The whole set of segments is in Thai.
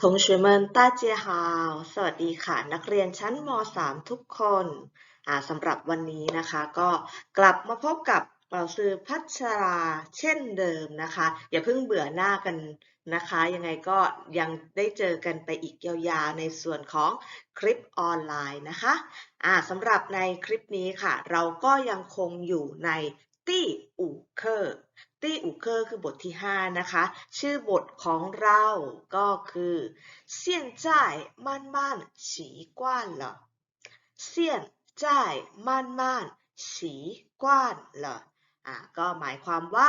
ทงชิมันตาเจียฮาวสวัสดีค่ะ นักเรียนชั้นม .3 ทุกคนสำหรับวันนี้นะคะก็กลับมาพบกับเราซื้อพัชราเช่นเดิมนะคะ อย่าเพิ่งเบื่อหน้ากันนะคะ ยังไงก็ยังได้เจอกันไปอีกยาวๆในส่วนของคลิปออนไลน์นะคะะสำหรับในคลิปนี้ค่ะ เราก็ยังคงอยู่ในตี้อู่เคอร์ ตี้อูเคอร์คือบทที่ 5 นะคะ ชื่อบทของเราก็คือเซียนจ่ามั่นมั่นฉีกว้านเหรอเซียนจ่ามั่นมั่นฉีกว้านเหรออะก็หมายความว่า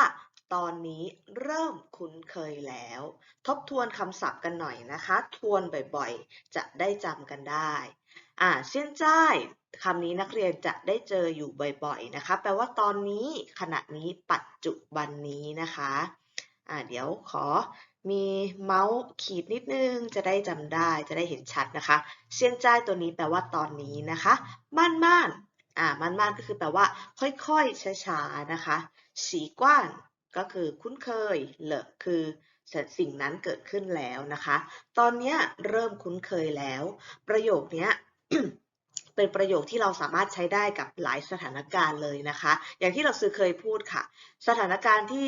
ตอนนี้เริ่มคุ้นเคยแล้ว ทบทวนคำศัพท์กันหน่อยนะคะ ทวนบ่อยๆ จะได้จำกันได้อ่า现在คำนี้นักเรียนจะได้เจออยู่บ่อยๆนะคะ แปลว่าตอนนี้ขณะนี้ปัจจุบันนี้นะคะอ่าเดี๋ยวขอมีเมาส์ขีดนิดนึงจะได้จำได้จะได้เห็นชัดนะคะ เซียนจ้ายตัวนี้แปลว่าตอนนี้นะคะม่านม่านอ่าม่านม่านก็คือแปลว่า ค่อยๆช้าๆนะคะสีกว้าน ก็คือคุ้นเคยเหลอคือสิ่งนั้นเกิดขึ้นแล้วนะคะ ตอนนี้เริ่มคุ้นเคยแล้ว ประโยคนี้เป็นประโยคที่เราสามารถใช้ได้กับหลายสถานการณ์เลยนะคะ อย่างที่เราซื้อเคยพูดค่ะ สถานการณ์ที่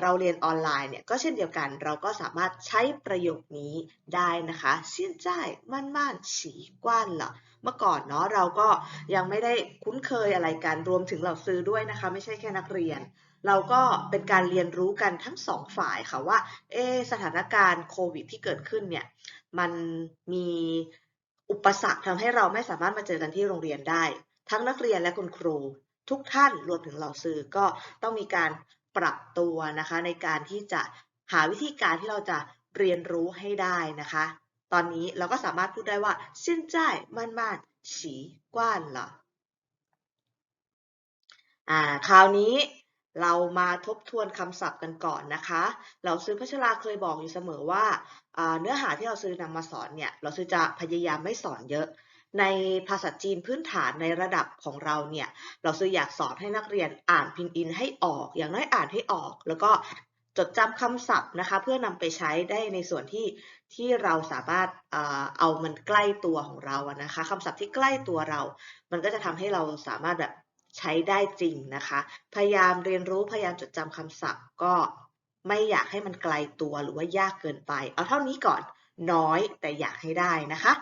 เราเรียนออนไลน์เนี่ยก็เช่นเดียวกัน เราก็สามารถใช้ประโยคนี้ได้นะคะเสี้ยนจมั่นมั่นฉีกว้านเหรอเมื่อก่อนเนาะเราก็ยังไม่ได้คุ้นเคยอะไรกันรวมถึงเราซื้อด้วยนะคะ ไม่ใช่แค่นักเรียน เราก็เป็นการเรียนรู้กันทั้งสองฝ่ายค่ะว่าเอสถานการณ์โควิดที่เกิดขึ้นเนี่ยมันมีอุปสรรคทำให้เราไม่สามารถมาเจอกันที่โรงเรียนได้ ทั้งนักเรียนและคุณครู ทุกท่านรวมถึงเราซื้อก็ต้องมีการปรับตัวนะคะในการที่จะหาวิธีการที่เราจะเรียนรู้ให้ได้นะคะ ตอนนี้เราก็สามารถพูดได้ว่าสิ้นใจมันมาฉีกว้านเหรออ่าคราวนี้ เรามาทบทวนคำศัพท์กันก่อนนะคะ เราซื้อพัชราเคยบอกอยู่เสมอว่า เนื้อหาที่เราซื้อนำมาสอนเนี่ย เราซื้อจะพยายามไม่สอนเยอะ ในภาษาจีนพื้นฐานในระดับของเราเนี่ย เราซื้ออยากสอนให้นักเรียนอ่านพินอินให้ออก อย่างน้อยอ่านให้ออก แล้วก็จดจำคำศัพท์นะคะ เพื่อนำไปใช้ได้ในส่วนที่ที่เราสามารถเอามันใกล้ตัวของเรานะคะคำศัพท์ที่ใกล้ตัวเรา มันก็จะทำให้เราสามารถแบบ ใช้ได้จริงนะคะ พยายามเรียนรู้พยายามจดจำคำศัพท์ก็ไม่อยากให้มันไกลตัวหรือว่ายากเกินไป เอาเท่านี้ก่อนน้อยแต่อยากให้ได้นะคะ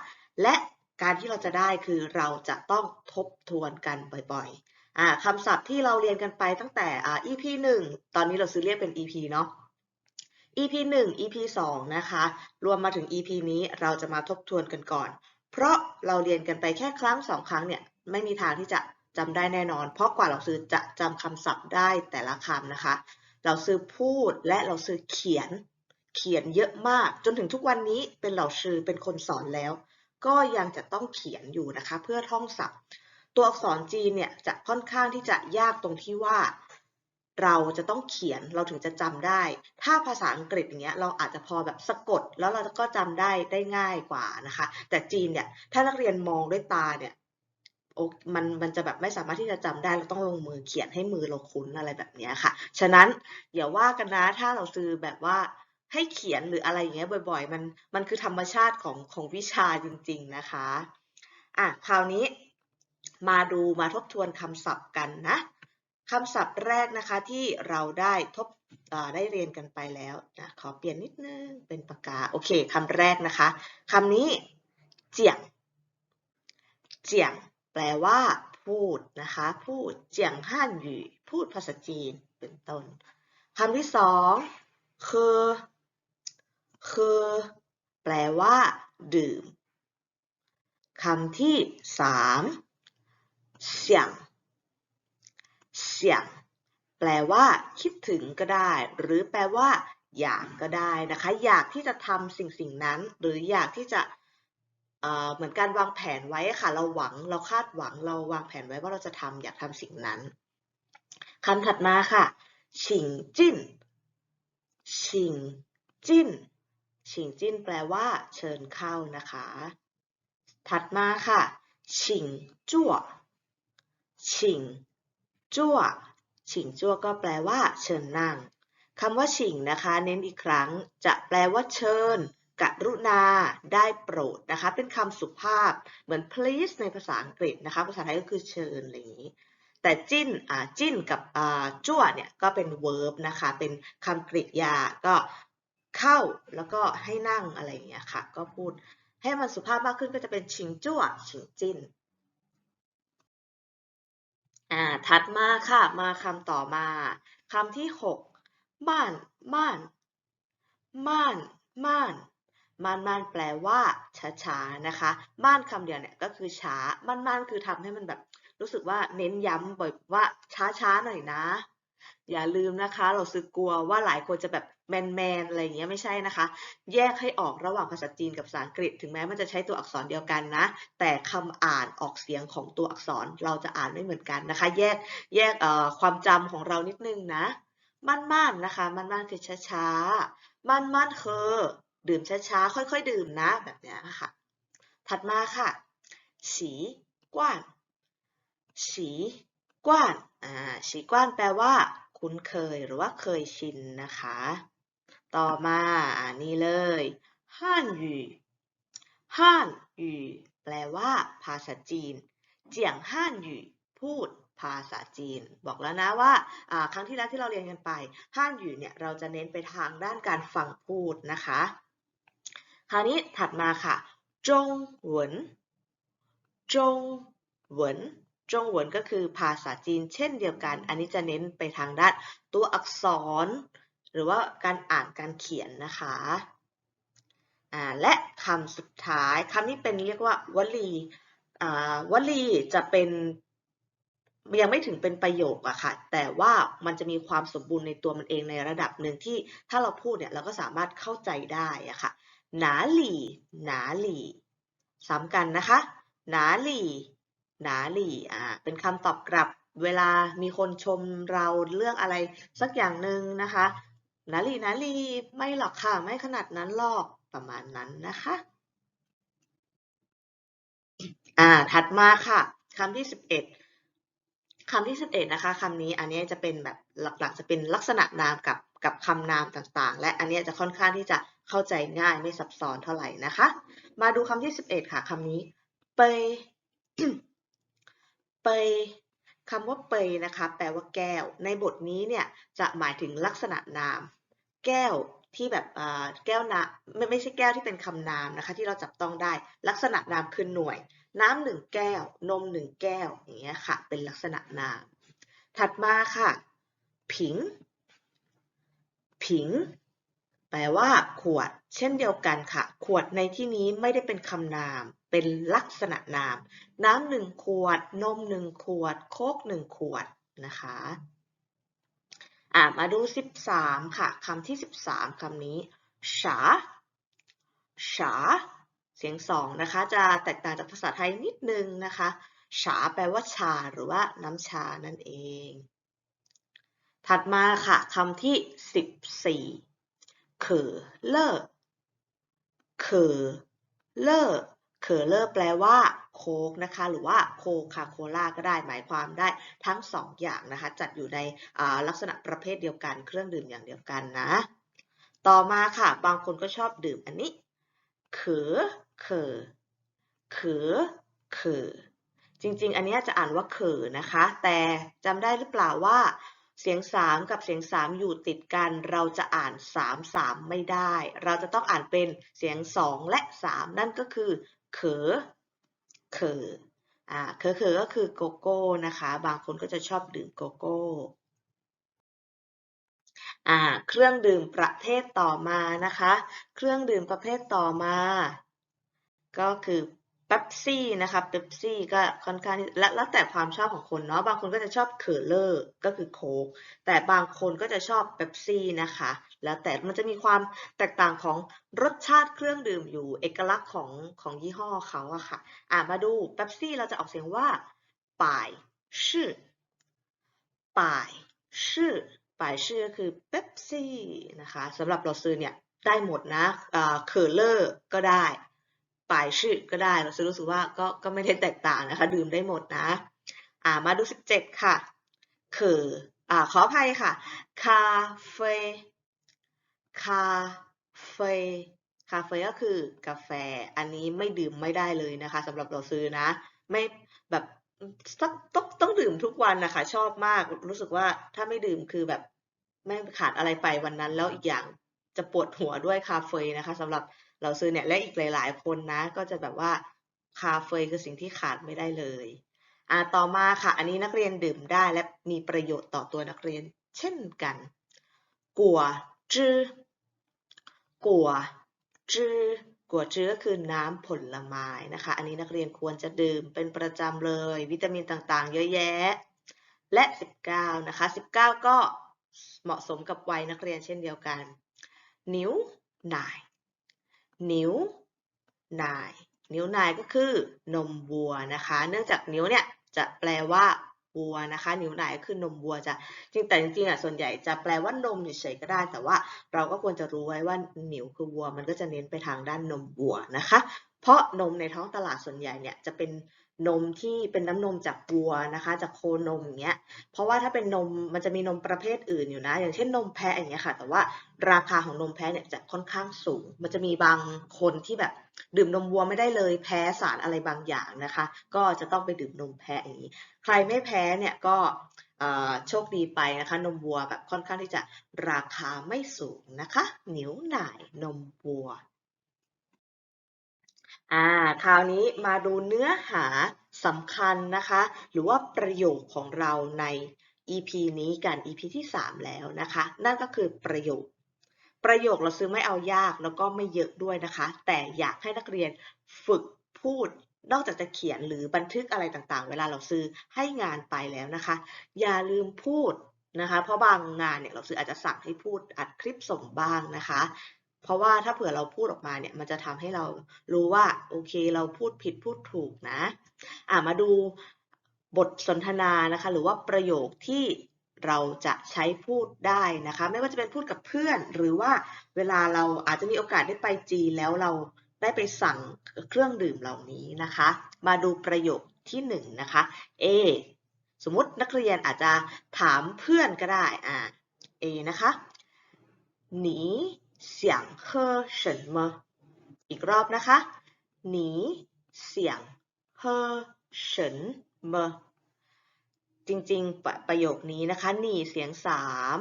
และการที่เราจะได้คือเราจะต้องทบทวนกันบ่อยๆคำศัพท์ที่เราเรียนกันไปตั้งแต่ EP 1 ตอนนี้เราซื้อเรียกเป็น EP เนาะ EP 1 EP 2 นะคะ รวมมาถึง EP นี้เราจะมาทบทวนกันก่อน เพราะเราเรียนกันไปแค่ครั้งสองครั้งเนี่ย ไม่มีทางที่จะ จำได้แน่นอน เพราะกว่าเราซื้อจะจำคำศัพท์ได้แต่ละคำนะคะ เราซื้อพูดและเราซื้อเขียน เขียนเยอะมากจนถึงทุกวันนี้เป็นเหล่าชื่อเป็นคนสอนแล้ว ก็ยังจะต้องเขียนอยู่นะคะ เพื่อท่องศัพท์ ตัวอักษรจีนเนี่ยจะค่อนข้างที่จะยากตรงที่ว่า เราจะต้องเขียนเราถึงจะจำได้ ถ้าภาษาอังกฤษอย่างเงี้ยเราอาจจะพอแบบสะกด แล้วเราก็จำได้ได้ง่ายกว่านะคะ แต่จีนเนี่ยถ้านักเรียนมองด้วยตาเนี่ย มันมันจะแบบไม่สามารถที่จะจำได้เราต้องลงมือเขียนให้มือเราคุ้นอะไรแบบนี้ค่ะ ฉะนั้นอย่าว่ากันนะถ้าเราซื้อแบบว่าให้เขียนหรืออะไรอย่างเงี้ยบ่อย ๆ มันมันคือธรรมชาติของของวิชาจริง ๆนะคะอะคราวนี้มาดูมาทบทวนคำศัพท์กันนะคำศัพท์แรกนะคะที่เราได้ทบได้เรียนกันไปแล้วนะขอเปลี่ยนนิดนึงเป็นปากกาโอเคคำแรกนะคะคำนี้เจียง เจียง แปลว่า พูดนะคะ พูดเจียงฮั่นหยู่พูดภาษาจีนเป็นต้นคำที่สองคือคือแปลว่า ดื่มคำที่สามเสียงเสียงแปลว่า คิดถึงก็ได้ หรือแปลว่า อยากก็ได้นะคะ อยากที่จะทำสิ่งสิ่งนั้น หรืออยากที่จะ เหมือนการวางแผนไว้ค่ะ เราหวังเราคาดหวังเราวางแผนไว้ว่าเราจะทำอยากทำสิ่งนั้นคำถัดมาค่ะฉิงจิ้นฉิงจิ้นฉิงจิ้นแปลว่าเชิญเข้านะคะ ถัดมาค่ะฉิงจั่วฉิงจั่วฉิงจั่วก็แปลว่า เชิญนั่งคำว่าฉิงนะคะ เน้นอีกครั้ง จะแปลว่าเชิญ กรุณาได้โปรดนะคะ เป็นคำสุภาพเหมือน please ในภาษาอังกฤษนะคะ ภาษาไทยก็คือเชิญอะไรอย่างนี้ แต่จิ้นอ่าจิ้นกับอ่าจั่วเนี่ยก็เป็น verb นะคะ เป็นคำกริยาก็เข้าแล้วก็ให้นั่งอะไรอย่างเงี้ยค่ะ ก็พูดให้มันสุภาพมากขึ้นก็จะเป็นชิงจั่วชิงจิ้นอ่าถัดมาค่ะ มาคำต่อมาคำที่หกม่านม่านม่านม่าน ม่านม่านแปลว่าช้าๆนะคะ ม่านคำเดียวเนี่ยก็คือช้า ม่านม่านคือทำให้มันแบบรู้สึกว่าเน้นย้ำบ่อยว่าช้าๆหน่อยนะ อย่าลืมนะคะ เราซื้อกลัวว่าหลายคนจะแบบแมนๆอะไรอย่างเงี้ยไม่ใช่นะคะ แยกให้ออกระหว่างภาษาจีนกับภาษาอังกฤษ ถึงแม้มันจะใช้ตัวอักษรเดียวกันนะ แต่คำอ่านออกเสียงของตัวอักษรเราจะอ่านไม่เหมือนกันนะคะ แยกแยกความจำของเรานิดนึงนะ มั่นมันนะคะ มั่นมันคือช้าๆ มั่นมันคือ ดื่มช้าๆ ค่อยๆ ดื่มนะ แบบเนี้ยค่ะถัดมาค่ะฉีกว้านฉีกว้าน อ่าฉีกว้านแปลว่า คุ้นเคยหรือว่าเคยชินนะคะ ต่อมาอ่านี่เลยฮั่นหยูฮั่นหยู่แปลว่า ภาษาจีน เจียงฮั่นหยู่พูดภาษาจีน บอกแล้วนะว่าอ่าครั้งที่แล้วที่เราเรียนกันไปฮั่นหยูเนี่ยเราจะเน้นไปทางด้านการฟังพูดนะคะ ราวนี้ถัดมาค่ะจงหวนจงหวนจงหวนก็คือภาษาจีนเช่นเดียวกัน อันนี้จะเน้นไปทางด้านตัวอักษร หรือว่าการอ่านการเขียนนะคะและคำสุดท้ายคำนี้เป็นเรียกว่าวลีวลีจะเป็นยังไม่ถึงเป็นประโยคอะค่ะ แต่ว่ามันจะมีความสมบูรณ์ในตัวมันเองในระดับหนึ่งที่ถ้าเราพูดเนี่ยเราก็สามารถเข้าใจได้อะค่ะ หนาหลี่ หนาหลี่ซ้ำกันนะคะ หนาหลี่ หนาหลี่อ่าเป็นคำตอบกลับเวลามีคนชมเราเรื่องอะไรสักอย่างหนึ่งนะคะหนาหลี่หนาหลี่ไม่หรอกค่ะ ไม่ขนาดนั้นหรอกประมาณนั้นนะคะอ่าถัดมาค่ะคำที่สิบเอ็ดคำที่สิบเอ็ดนะคะคำนี้อันนี้จะเป็นแบบหลักๆจะเป็นลักษณะนามกับกับคำนามต่างๆ และอันนี้จะค่อนข้างที่จะ เข้าใจง่ายไม่ซับซ้อนเท่าไหร่นะคะ มาดูคำที่สิบเอ็ดค่ะคำนี้ เปยเปยคำว่าเปยนะคะ แปลว่าแก้ว ในบทนี้เนี่ยจะหมายถึงลักษณะนาม แก้วที่แบบแก้วนะไม่ไม่ใช่แก้วที่เป็นคำนามนะคะ ที่เราจับต้องได้ ลักษณะนามคือหน่วย น้ำหนึ่งแก้ว นมหนึ่งแก้วอย่างเงี้ยค่ะ เป็นลักษณะนาม ถัดมาค่ะ ผิง ผิง แปลว่า ขวด เช่นเดียวกันค่ะ ขวดในที่นี้ไม่ได้เป็นคำนาม เป็นลักษณะนาม น้ำหนึ่งขวด นมหนึ่งขวด โคกหนึ่งขวดนะคะอ่ามาดู 13 ค่ะคำที่ 13คำนี้ฉาฉาเสียงสองนะคะ จะแตกต่างจากภาษาไทยนิดนึงนะคะฉาแปลว่าชาหรือว่าน้ำชานั่นเอง ถัดมาค่ะคำที่ 14 เขอเลอเขอเลอเคอเลอแปลว่าโค้กนะคะ หรือว่าโคคาโคล่าก็ได้หมายความได้ทั้งสองอย่างนะคะ จัดอยู่ในลักษณะประเภทเดียวกันเครื่องดื่มอย่างเดียวกันนะ ต่อมาค่ะ บางคนก็ชอบดื่มอันนี้เขอเขอเขอเขอจริงๆ อันนี้จะอ่านว่าเขอนะคะ แต่จำได้หรือเปล่าว่า เสียงสามกับเสียงสามอยู่ติดกัน เราจะอ่านสามสามไม่ได้ เราจะต้องอ่านเป็นเสียงสองและสามนั่นก็คือ เขอ เขออ่าเขอเขอก็คือโกโก้นะคะ บางคนก็จะชอบดื่มโกโก้อ่าเครื่องดื่มประเภทต่อมานะคะ เครื่องดื่มประเภทต่อมา ก็คือ เป๊ปซี่นะคะเป๊ปซี่ก็ค่อนข้างและแล้วแต่ความชอบของคนเนาะบางคนก็จะชอบเคอร์เลอร์ก็คือโค้กแต่บางคนก็จะชอบเป๊ปซี่นะคะ แล้วแต่มันจะมีความแตกต่างของรสชาติเครื่องดื่มอยู่เอกลักษณ์ของของยี่ห้อเขาอะค่ะอ่ามาดูเป๊ปซี่เราจะออกเสียงว่าป่ายชื่อป่ายชื่อป่ายชื่อคือเป๊ปซี่นะคะสำหรับเราซื้อเนี่ยได้หมดนะเคอร์เลอร์ก็ได้ ปลายชื่อก็ได้เราจะรู้สึกว่าก็ก็ไม่ได้แตกต่างนะคะ ดื่มได้หมดนะ อ่ามาดู 17 ค่ะ คืออ่าขออภัยค่ะ คาเฟ่คาเฟ่คาเฟ่ก็คือกาแฟ อันนี้ไม่ดื่มไม่ได้เลยนะคะสำหรับเราซื้อนะ ไม่แบบต้องต้องต้องดื่มทุกวันนะคะ ชอบมากรู้สึกว่าถ้าไม่ดื่มคือแบบไม่ขาดอะไรไปวันนั้นแล้วอีกอย่างจะปวดหัวด้วยคาเฟ่นะคะสำหรับ เราซื้อเนี่ยและอีกหลาย ๆ คนนะ ก็จะแบบว่าคาเฟคือสิ่งที่ขาดไม่ได้เลยอ่าต่อมาค่ะ อันนี้นักเรียนดื่มได้และมีประโยชน์ต่อตัวนักเรียน เช่นกันกัวจื้อกัวจื้อกัวจื้อก็คือน้ำผลไม้นะคะ อันนี้นักเรียนควรจะดื่มเป็นประจำเลย วิตามินต่างๆ เยอะแยะ และ 19 นะคะ 19 ก็เหมาะสมกับวัยนักเรียนเช่นเดียวกัน นิ้วนาย นิ้วนาย นิ้วนายก็คือนมวัวนะคะ เนื่องจากนิ้วเนี่ยจะแปลว่า วัวนะคะ นิ้วนายคือนมวัวจะจริงแต่จริงๆอะส่วนใหญ่จะแปลว่านมเฉยๆก็ได้ แต่ว่าเราก็ควรจะรู้ไว้ว่านิ้วคือวัว มันก็จะเน้นไปทางด้านนมวัวนะคะ เพราะนมในท้องตลาดส่วนใหญ่เนี่ยจะเป็นนมที่เป็นน้ำนมจากวัวนะคะ จากโคนมอย่างเงี้ย เพราะว่าถ้าเป็นนมมันจะมีนมประเภทอื่นอยู่นะ อย่างเช่นนมแพะอย่างเงี้ยค่ะ แต่ว่าราคาของนมแพะเนี่ยจะค่อนข้างสูง มันจะมีบางคนที่แบบ ดื่มนมวัวไม่ได้เลยแพ้สารอะไรบางอย่างนะคะ ก็จะต้องไปดื่มนมแพะอย่างนี้ ใครไม่แพ้เนี่ยก็โชคดีไปนะคะ นมวัวแบบค่อนข้างที่จะราคาไม่สูงนะคะหนิ้วหน่ายนมวัวอ่าคราวนี้มาดูเนื้อหาสำคัญนะคะ หรือว่าประโยคของเราใน EP นี้กัน EP ที่ 3 แล้วนะคะ นั่นก็คือประโยค ประโยคเราซื้อไม่เอายากแล้วก็ไม่เยอะด้วยนะคะ แต่อยากให้นักเรียนฝึกพูดนอกจากจะเขียนหรือบันทึกอะไรต่างๆ เวลาเราซื้อให้งานไปแล้วนะคะ อย่าลืมพูดนะคะ เพราะบางงานเนี่ยเราซื้ออาจจะสั่งให้พูดอัดคลิปส่งบ้างนะคะ เพราะว่าถ้าเผื่อเราพูดออกมาเนี่ยมันจะทำให้เรารู้ว่าโอเคเราพูดผิดพูดถูกนะอ่ามาดูบทสนทนานะคะ หรือว่าประโยคที่ เราจะใช้พูดได้นะคะ ไม่ว่าจะเป็นพูดกับเพื่อน หรือว่าเวลาเราอาจจะมีโอกาสได้ไปจีนแล้วเราได้ไปสั่งเครื่องดื่มเหล่านี้นะคะ มาดูประโยคที่หนึ่งนะคะ A สมมตินักเรียนอาจจะถามเพื่อนก็ได้อ่า A นะคะ你想喝什么อีกรอบนะคะ你想喝什么 จริงๆ ประประโยคนี้นะคะ หนีเสียงสาม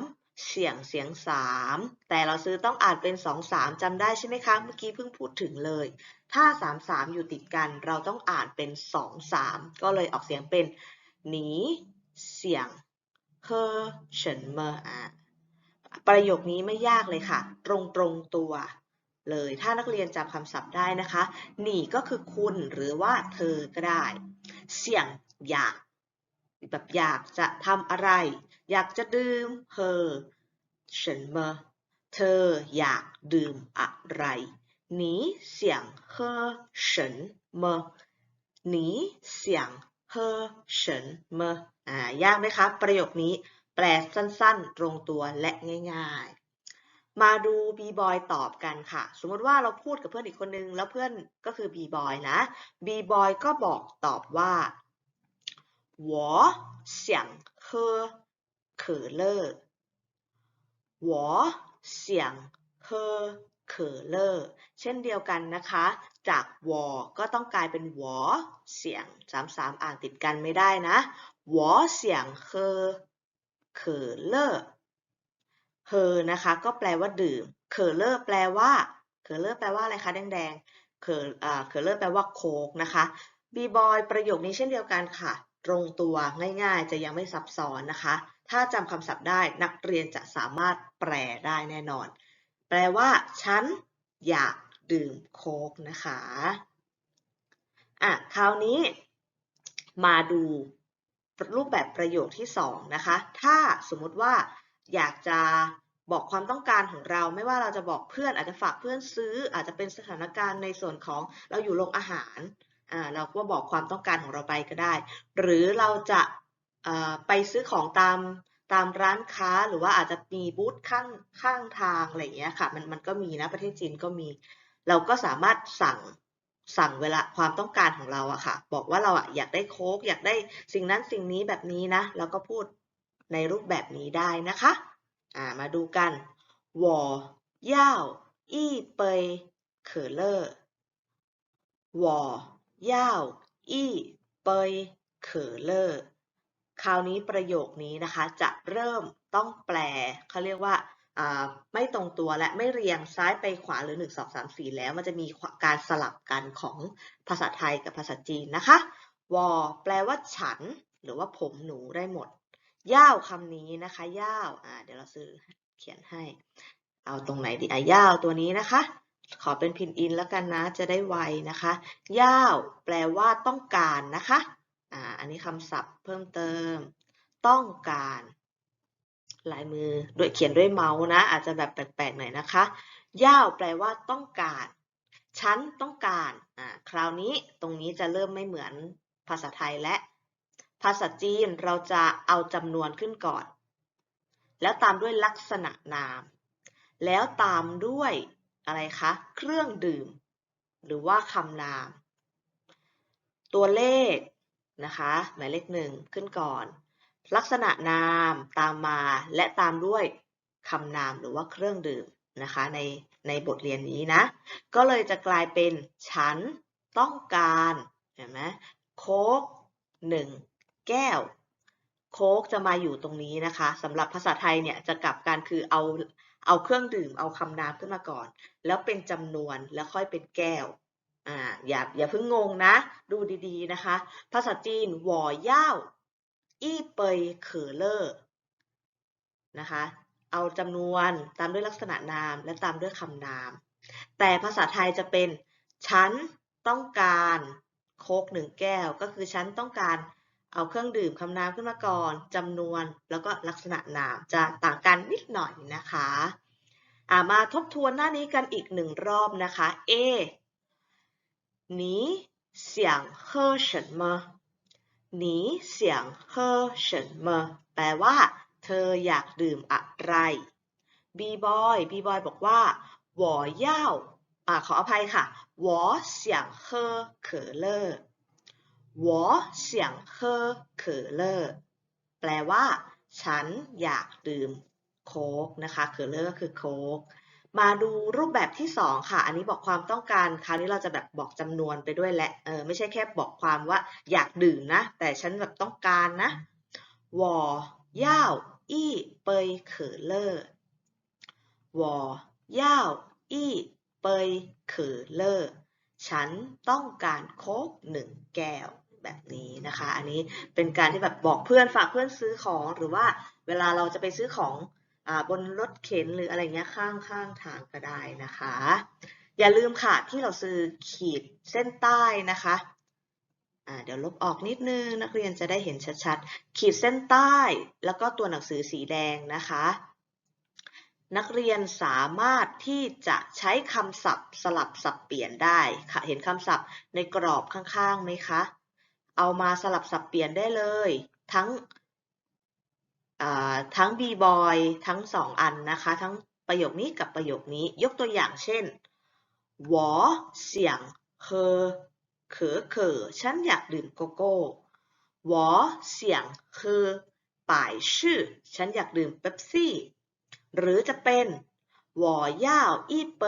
เสียงเสียงสามแต่เราซื้อต้องอ่านเป็นสองสามจำได้ใช่ไหมคะ เมื่อกี้เพิ่งพูดถึงเลย ถ้าสามสามอยู่ติดกัน เราต้องอ่านเป็นสองสามก็เลยออกเสียงเป็นหนีเสียงเฮอเฉินเมออ่าประโยคนี้ไม่ยากเลยค่ะ ตรงตรงตัว เลยถ้านักเรียนจำคำศัพท์ได้นะคะ หนีก็คือคุณหรือว่าเธอก็ได้ เสียงอยาก แบบอยากจะทำอะไร อยากจะดื่มเฮอเฉินเมอเธออยากดื่มอะไร你想喝什么你想喝什么อ่ายากไหมคะ ประโยคนี้แปลสั้นๆ ตรงตัวและง่ายๆ มาดูบีบอยตอบกันค่ะ สมมติว่าเราพูดกับเพื่อนอีกคนนึง แล้วเพื่อนก็คือบีบอยนะบีบอยก็บอกตอบว่า 我想喝可乐我想喝可乐เช่นเดียวกันนะคะ จากวอก็ต้องกลายเป็นวอเสียงสามสามอ่านติดกันไม่ได้นะวอเสียงเคอเคอเลอเฮอนะคะ ก็แปลว่าดื่มเคอเลอแปลว่าเคอเลอแปลว่าอะไรคะแดงๆเคออ่าเคอเลอแปลว่าโคกนะคะบีบอยประโยคนี้เช่นเดียวกันค่ะ ตรงตัวง่ายๆ จะยังไม่ซับซ้อนนะคะ ถ้าจำคำศัพท์ได้นักเรียนจะสามารถแปลได้แน่นอน แปลว่า ฉันอยากดื่มโค้กนะคะอะคราวนี้มาดูรูปแบบประโยคที่สองนะคะ ถ้าสมมุติว่าอยากจะบอกความต้องการของเรา ไม่ว่าเราจะบอกเพื่อนอาจจะฝากเพื่อนซื้อ อาจจะเป็นสถานการณ์ในส่วนของเราอยู่โรงอาหาร เราก็บอกความต้องการของเราไปก็ได้ หรือเราจะไปซื้อของตามตามร้านค้าหรือว่าอาจจะมีบูธข้างข้างทางอะไรอย่างเงี้ยค่ะมันมันก็มีนะประเทศจีนก็มี เราก็สามารถสั่งสั่งเวลาความต้องการของเราอะค่ะ บอกว่าเราอะอยากได้โค้กอยากได้สิ่งนั้นสิ่งนี้แบบนี้นะแล้วก็พูดในรูปแบบนี้ได้นะคะอ่ามาดูกันวอย่าอีไปเคอร์เลอร์วอ ย่าวอี้เปยเขอเลอร์คราวนี้ประโยคนี้นะคะจะเริ่มต้องแปลเขาเรียกว่าไม่ตรงตัวและไม่เรียงซ้ายไปขวาหรือ 1 2 3 4 แล้ว มันจะมีการสลับกันของภาษาไทยกับภาษาจีนนะคะวอแปลว่าฉัน หรือว่าผมหนูได้หมด ย่าวคำนี้นะคะ ย่าวเดี๋ยวเราซื้อเขียนให้ เอาตรงไหนดีอะย่าวตัวนี้นะคะ ขอเป็นพินอินแล้วกันนะ จะได้ไวนะคะ ย่าวแปลว่าต้องการนะคะ อ่า อันนี้คำศัพท์เพิ่มเติม ต้องการ ลายมือด้วยเขียนด้วยเมาส์นะ อาจจะแบบแปลกๆหน่อยนะคะ ย่าวแปลว่าต้องการ ฉันต้องการ อ่า คราวนี้ตรงนี้จะเริ่มไม่เหมือนภาษาไทยและ ภาษาจีนเราจะเอาจำนวนขึ้นก่อน แล้วตามด้วยลักษณะนาม แล้วตามด้วย อะไรคะ เครื่องดื่ม หรือว่าคำนาม ตัวเลขนะคะ หมายเลขหนึ่งขึ้นก่อน ลักษณะนามตามมาและตามด้วยคำนามหรือว่าเครื่องดื่มนะคะในในบทเรียนนี้นะ ก็เลยจะกลายเป็นฉันต้องการเห็นไหมโค้กหนึ่งแก้ว โค้กจะมาอยู่ตรงนี้นะคะสำหรับภาษาไทยเนี่ยจะกลับกันคือเอา เอาเครื่องดื่มเอาคำนามขึ้นมาก่อน แล้วเป็นจำนวนแล้วค่อยเป็นแก้วอ่าอย่าอย่าเพิ่งงงนะ ดูดีๆนะคะ ภาษาจีนหวอย่าวอี้เปยเขอเลอร์นะคะเอาจำนวนตามด้วยลักษณะนามและตามด้วยคำนาม แต่ภาษาไทยจะเป็น ฉันต้องการโคกหนึ่งแก้ว ก็คือฉันต้องการ เอาเครื่องดื่มคำนามขึ้นมาก่อนจำนวนแล้วก็ลักษณะนามจะต่างกันนิดหน่อยนะคะอ่ามาทบทวนหน้านี้กันอีกหนึ่งรอบนะคะ A 你想喝什么你想喝什么แปลว่า เธออยากดื่มอะไร B boy B boy บอกว่า我要อ่าขออภัยค่ะ我想喝可乐 我想喝可乐แปลว่า ฉันอยากดื่มโค้กนะคะเคอเลอร์ก็คือโค้กมาดูรูปแบบที่สองค่ะ อันนี้บอกความต้องการ คราวนี้เราจะแบบบอกจำนวนไปด้วยแหละ เออ ไม่ใช่แค่บอกความว่าอยากดื่มนะ แต่ฉันแบบต้องการนะ我要一杯可乐我要一杯可乐ฉันต้องการโค้กหนึ่งแก้ว แบบนี้นะคะ อันนี้เป็นการที่แบบบอกเพื่อนฝากเพื่อนซื้อของ หรือว่าเวลาเราจะไปซื้อของบนรถเข็นหรืออะไรเงี้ยข้างข้างทางก็ได้นะคะ อย่าลืมค่ะที่เราซื้อขีดเส้นใต้นะคะเดี๋ยวลบออกนิดนึงนักเรียนจะได้เห็นชัดๆ ขีดเส้นใต้ แล้วก็ตัวหนังสือสีแดงนะคะ นักเรียนสามารถที่จะใช้คำศัพท์สลับสับเปลี่ยนได้ค่ะเห็นคำศัพท์ในกรอบข้างๆไหมคะ เอามาสลับสับเปลี่ยนได้เลย ทั้งทั้ง b boy ทั้งสองอันนะคะ ทั้งประโยคนี้กับประโยคนี้ ยกตัวอย่างเช่น我想喝可可ฉันอยากดื่มโกโก้我想喝百事ฉันอยากดื่มเป๊ปซี่ หรือจะเป็น我要一杯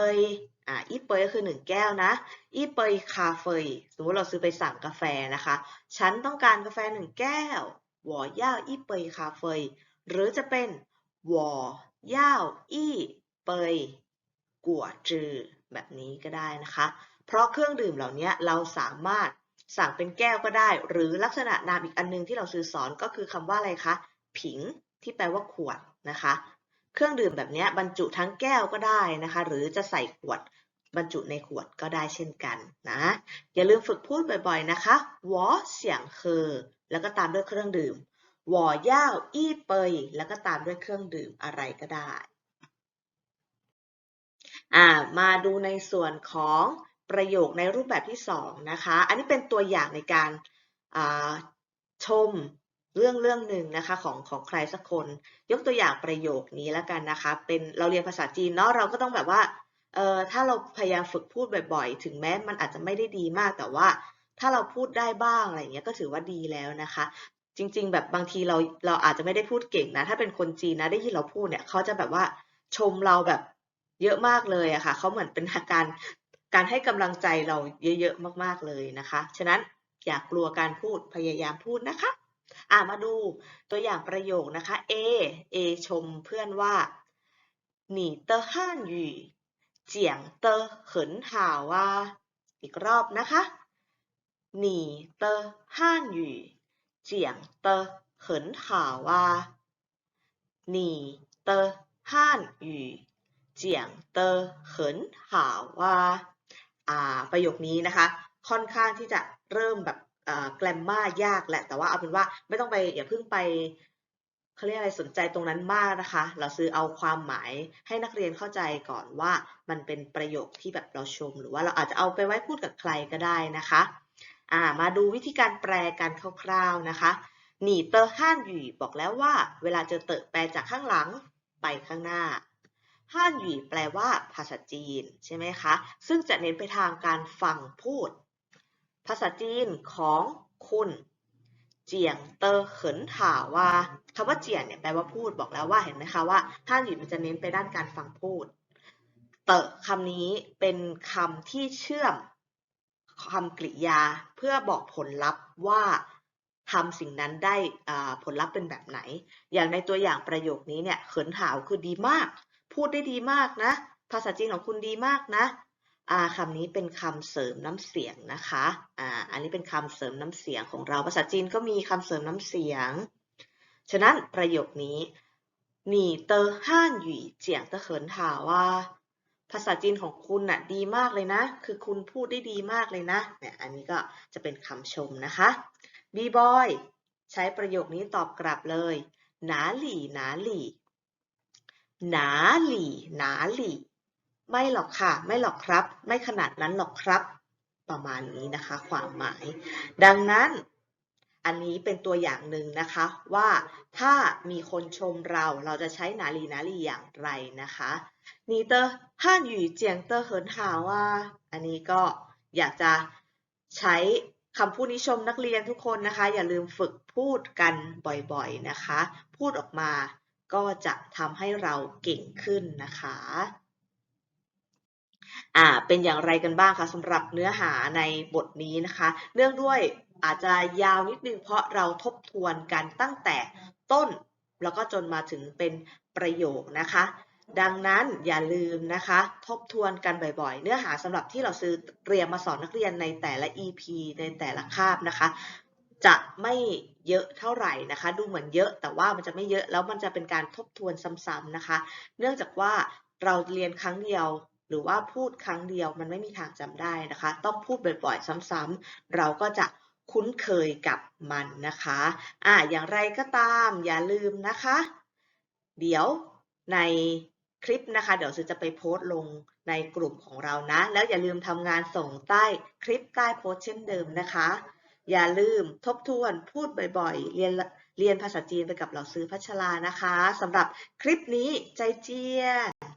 อ่าอีเปยก็คือหนึ่งแก้วนะอีเปยคาเฟ่สมมติเราซื้อไปสั่งกาแฟนะคะ ฉันต้องการกาแฟหนึ่งแก้ววอย่าอีเปยคาเฟ่หรือจะเป็นวอย่าอีเปยกัวจือแบบนี้ก็ได้นะคะ เพราะเครื่องดื่มเหล่านี้เราสามารถสั่งเป็นแก้วก็ได้ หรือลักษณะนามอีกอันนึงที่เราสื่อสอนก็คือคำว่าอะไรคะ ผิงที่แปลว่าขวดนะคะ เครื่องดื่มแบบนี้บรรจุทั้งแก้วก็ได้นะคะ หรือจะใส่ขวดบรรจุในขวดก็ได้เช่นกันนะ อย่าลืมฝึกพูดบ่อยๆนะคะวอเสียงเคอแล้วก็ตามด้วยเครื่องดื่มวอย่าอี้เปย แล้วก็ตามด้วยเครื่องดื่มอะไรก็ได้อ่ามาดูในส่วนของประโยคในรูปแบบที่2นะคะ อันนี้เป็นตัวอย่างในการชม เรื่องเรื่องหนึ่งนะคะของของใครสักคน ยกตัวอย่างประโยคนี้แล้วกันนะคะ เป็นเราเรียนภาษาจีนเนาะเราก็ต้องแบบว่าเออถ้าเราพยายามฝึกพูดบ่อยๆ ถึงแม้มันอาจจะไม่ได้ดีมากแต่ว่า ถ้าเราพูดได้บ้างอะไรเงี้ยก็ถือว่าดีแล้วนะคะ จริง ๆ แบบบางทีเราเราอาจจะไม่ได้พูดเก่งนะ ถ้าเป็นคนจีนนะได้ยินเราพูดเนี่ยเขาจะแบบว่าชมเราแบบเยอะมากเลยอะค่ะเขาเหมือนเป็นการการให้กำลังใจเราเยอะๆมากๆเลยนะคะ ฉะนั้นอย่ากกลัวการพูดพยายามพูดนะคะ อ่ามาดูตัวอย่างประโยคนะคะ A A ชมเพื่อนว่า你的汉语讲得很好啊อีกรอบนะคะ你的汉语讲得很好啊你的汉语讲得很好啊อ่าประโยคนี้นะคะ ค่อนข้างที่จะเริ่มแบบ แกรมมายากแหละ แต่ว่าเอาเป็นว่าไม่ต้องไปอย่าเพิ่งไปเขาเรียกอะไรสนใจตรงนั้นมากนะคะ เราซื้อเอาความหมายให้นักเรียนเข้าใจก่อนว่ามันเป็นประโยคที่แบบเราชม หรือว่าเราอาจจะเอาไปไว้พูดกับใครก็ได้นะคะอ่ามาดูวิธีการแปลกันคร่าวๆนะคะหนีเตอร์ฮั่นหยีบอกแล้วว่า เวลาเจอเตอแปลจากข้างหลังไปข้างหน้าฮั่นหยีแปลว่าภาษาจีนใช่ไหมคะ ซึ่งจะเน้นไปทางการฟังพูด ภาษาจีนของคุณเจียงเตอเขินถาว่าคำว่าเจียงเนี่ยแปลว่าพูดบอกแล้วว่าเห็นไหมคะว่าท่านหยิบมันจะเน้นไปด้านการฟังพูด เตอคำนี้เป็นคำที่เชื่อมคำกริยาเพื่อบอกผลลัพธ์ว่าทำสิ่งนั้นได้ผลลัพธ์เป็นแบบไหน อย่างในตัวอย่างประโยคนี้เนี่ยเขินถาวคือดีมาก พูดได้ดีมากนะ ภาษาจีนของคุณดีมากนะ อ่าคำนี้เป็นคำเสริมน้ำเสียงนะคะอ่าอันนี้เป็นคำเสริมน้ำเสียงของเรา ภาษาจีนก็มีคำเสริมน้ำเสียง ฉะนั้นประโยคนี้你的汉语讲得很好啊ภาษาจีนของคุณน่ะดีมากเลยนะ คือคุณพูดได้ดีมากเลยนะ เนี่ย อันนี้ก็จะเป็นคำชมนะคะบีบอยใช้ประโยคนี้ตอบกลับเลยหนาหลี่หนาหลี่หนาหลี่หนาหลี่ ไม่หรอกค่ะ ไม่หรอกครับ ไม่ขนาดนั้นหรอกครับ ประมาณนี้นะคะ ความหมาย ดังนั้น อันนี้เป็นตัวอย่างหนึ่งนะคะ ว่าถ้ามีคนชมเราเราจะใช้นาลีนาลีอย่างไรนะคะนี่เตอร์ห้านอยู่เจียงเตอร์เฮินหาว่า อันนี้ก็อยากจะใช้คำพูดนิชมนักเรียนทุกคนนะคะ อย่าลืมฝึกพูดกันบ่อยๆนะคะ พูดออกมาก็จะทำให้เราเก่งขึ้นนะคะ อ่าเป็นอย่างไรกันบ้างคะสำหรับเนื้อหาในบทนี้นะคะ เนื่องด้วยอาจจะยาวนิดนึงเพราะเราทบทวนกันตั้งแต่ต้น แล้วก็จนมาถึงเป็นประโยคนะคะ ดังนั้นอย่าลืมนะคะ ทบทวนกันบ่อยๆ เนื้อหาสำหรับที่เราซื้อเตรียมมาสอนนักเรียนในแต่ละ EP ในแต่ละคาบนะคะ จะไม่เยอะเท่าไหร่นะคะ ดูเหมือนเยอะแต่ว่ามันจะไม่เยอะแล้วมันจะเป็นการทบทวนซ้ำๆนะคะ เนื่องจากว่าเราเรียนครั้งเดียว หรือว่าพูดครั้งเดียวมันไม่มีทางจำได้นะคะ ต้องพูดบ่อยๆ ซ้ำๆเราก็จะคุ้นเคยกับมันนะคะอ่าอย่างไรก็ตามอย่าลืมนะคะ เดี๋ยวในคลิปนะคะ เดี๋ยวซื้อจะไปโพสต์ลงในกลุ่มของเรานะ แล้วอย่าลืมทำงานส่งใต้คลิปใต้โพสต์เช่นเดิมนะคะ อย่าลืมทบทวนพูดบ่อยๆ เรียนเรียนภาษาจีนไปกับเราซื้อพัชรานะคะสำหรับคลิปนี้ใจเจียน